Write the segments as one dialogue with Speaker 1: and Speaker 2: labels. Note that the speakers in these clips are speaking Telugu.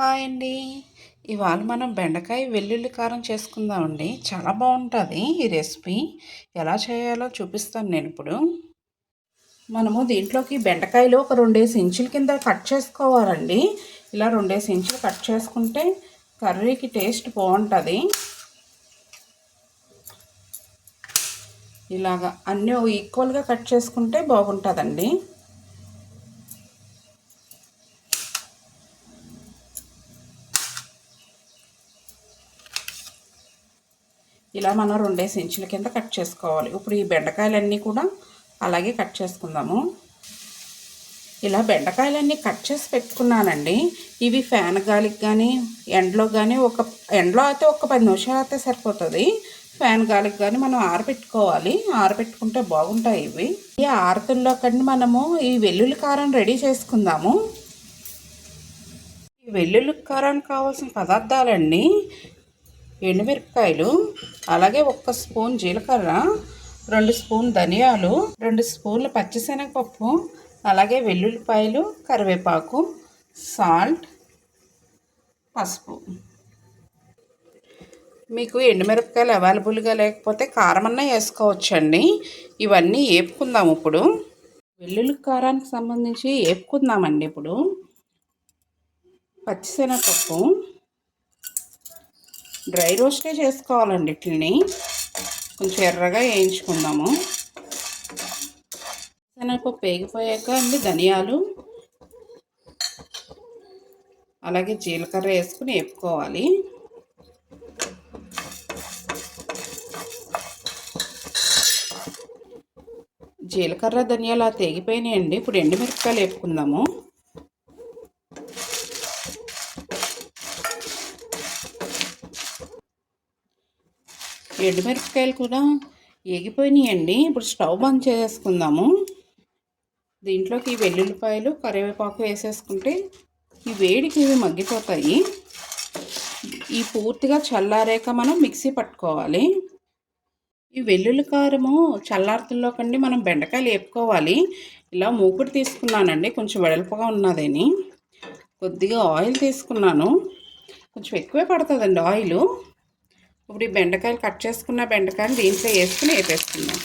Speaker 1: హాయ్ అండి. ఇవాళ మనం బెండకాయ వెల్లుల్లి కారం చేసుకుందామండి. చాలా బాగుంటుంది ఈ రెసిపీ. ఎలా చేయాలో చూపిస్తాను నేను ఇప్పుడు. మనము దీంట్లోకి బెండకాయలు ఒక రెండేసి ఇంచుల కింద కట్ చేసుకోవాలండి. ఇలా రెండేసి ఇంచులు కట్ చేసుకుంటే కర్రీకి టేస్ట్ బాగుంటుంది. ఇలాగా అన్నీ ఈక్వల్గా కట్ చేసుకుంటే బాగుంటుందండి. ఇలా మనం రెండేసి ఇంచుల కింద కట్ చేసుకోవాలి. ఇప్పుడు ఈ బెండకాయలన్నీ కూడా అలాగే కట్ చేసుకుందాము. ఇలా బెండకాయలన్నీ కట్ చేసి పెట్టుకున్నానండి. ఇవి ఫ్యాన్ గాలికి కానీ ఎండలో కానీ ఒక ఎండలో అయితే ఒక పది నిమిషాలు అయితే సరిపోతుంది. ఫ్యాన్ గాలికి కానీ మనం ఆరబెట్టుకోవాలి ఆరబెట్టుకుంటే బాగుంటాయి ఇవి. ఈ ఆరతుల్లో కండి మనము ఈ వెల్లుల్లి కారం రెడీ చేసుకుందాము. ఈ వెల్లుల్లి కారానికి కావాల్సిన పదార్థాలండి ఎండుమిరపకాయలు అలాగే ఒక్క స్పూన్ జీలకర్ర రెండు స్పూన్ ధనియాలు రెండు స్పూన్ల పచ్చిశనగపప్పు అలాగే వెల్లుల్లిపాయలు కరివేపాకు సాల్ట్ పసుపు. మీకు ఎండుమిరపకాయలు అవైలబుల్గా లేకపోతే కారమన్నా వేసుకోవచ్చండి. ఇవన్నీ ఏపుకుందాం ఇప్పుడు. వెల్లుల్లి కారానికి సంబంధించి వేపుకుందామండి ఇప్పుడు. పచ్చిశనగపప్పు. డ్రై రోస్టే చేసుకోవాలండి ఇట్లని కొంచెం ఎర్రగా వేయించుకుందాము. శనగపప్పు వేగిపోయాక అండి ధనియాలు. అలాగే జీలకర్ర వేసుకుని వేపుకోవాలి. జీలకర్ర ధనియాలు తెగిపోయినాయండి. ఇప్పుడు ఎండుమిరపకాయలు వేపుకుందాము. ఎండుమిరపకాయలు కూడా ఎగిపోయినాయండి ఇప్పుడు స్టవ్ బంద్ చేసేసుకుందాము. దీంట్లోకి వెల్లుల్లిపాయలు కరివేపాకు వేసేసుకుంటే ఈ వేడికి ఇవి మగ్గిపోతాయి. ఈ పూర్తిగా చల్లారాక మనం మిక్సీ పట్టుకోవాలి. ఈ వెల్లుల్లి కారము చల్లార్తుల్లో కండి మనం బెండకాయలు వేపుకోవాలి. ఇలా మూకుడు తీసుకున్నానండి. కొంచెం వెడల్పుగా ఉన్నదని. కొద్దిగా ఆయిల్ తీసుకున్నాను. కొంచెం ఎక్కువే పడుతుందండి ఆయిల్. ఇప్పుడు ఈ బెండకాయలు కట్ చేసుకున్న బెండకాయలు దీంట్లో వేసుకుని వేపేసుకుందాం.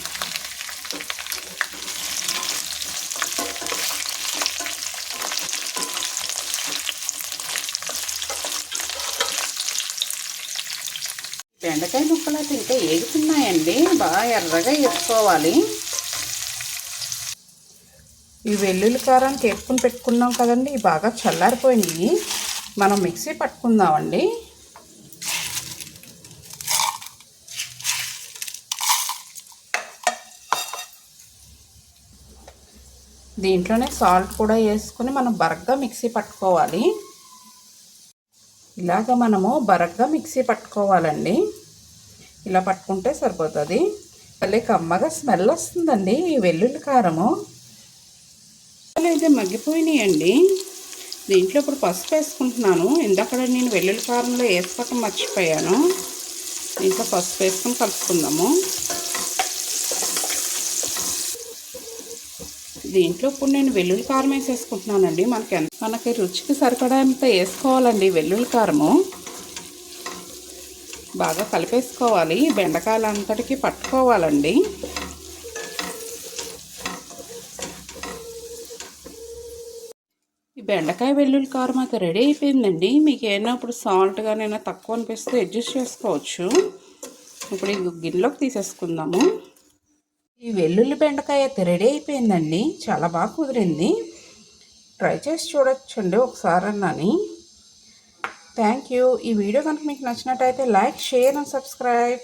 Speaker 1: బెండకాయ ముక్కలు అయితే ఇంకా ఏగుతున్నాయండి. బాగా ఎర్రగా ఎత్తుకోవాలి ఈ వెల్లుల్లి కారానికి వేసుకుని పెట్టుకున్నాం కదండి. బాగా చల్లారిపోయినాయి మనం మిక్సీ పట్టుకుందామండి. దీంట్లోనే సాల్ట్ కూడా వేసుకుని మనం బరగ్గా మిక్సీ పట్టుకోవాలి. ఇలాగ మనము బరగ్గా మిక్సీ పట్టుకోవాలండి. ఇలా పట్టుకుంటే సరిపోతుంది. మళ్ళీ కమ్మగా స్మెల్ వస్తుందండి ఈ వెల్లుల్లి కారము. అయితే మగ్గిపోయినాయండి. దీంట్లో ఇప్పుడు పసుపు వేసుకుంటున్నాను. ఇందాక నేను వెల్లుల్లి కారంలో వేసుకోవటం మర్చిపోయాను. దీంట్లో పసుపు వేసుకొని కలుపుకుందాము. దీంట్లో ఇప్పుడు నేను వెల్లుల్లి కారం వేసేసుకుంటున్నానండి. మనకి ఎంత మనకి రుచికి సరిపడంత వేసుకోవాలండి వెల్లుల్లి కారము. బాగా కలిపేసుకోవాలి. బెండకాయలు అంతటికి పట్టుకోవాలండి. ఈ బెండకాయ వెల్లుల్లి కారం అయితే రెడీ అయిపోయిందండి. మీకు ఏమైనా ఇప్పుడు సాల్ట్గా కానీ తక్కువ అనిపిస్తే అడ్జస్ట్ చేసుకోవచ్చు. ఇప్పుడు ఈ గిన్నెలోకి తీసేసుకుందాము. ఈ వెల్లుల్లి బెండకాయ అయితే రెడీ అయిపోయిందండి. చాలా బాగా కుదిరింది. ట్రై చేసి చూడొచ్చండి ఒకసారి అన్నని థ్యాంక్ యూ ఈ వీడియో కనుక మీకు నచ్చినట్టయితే లైక్ షేర్ అండ్ సబ్స్క్రైబ్.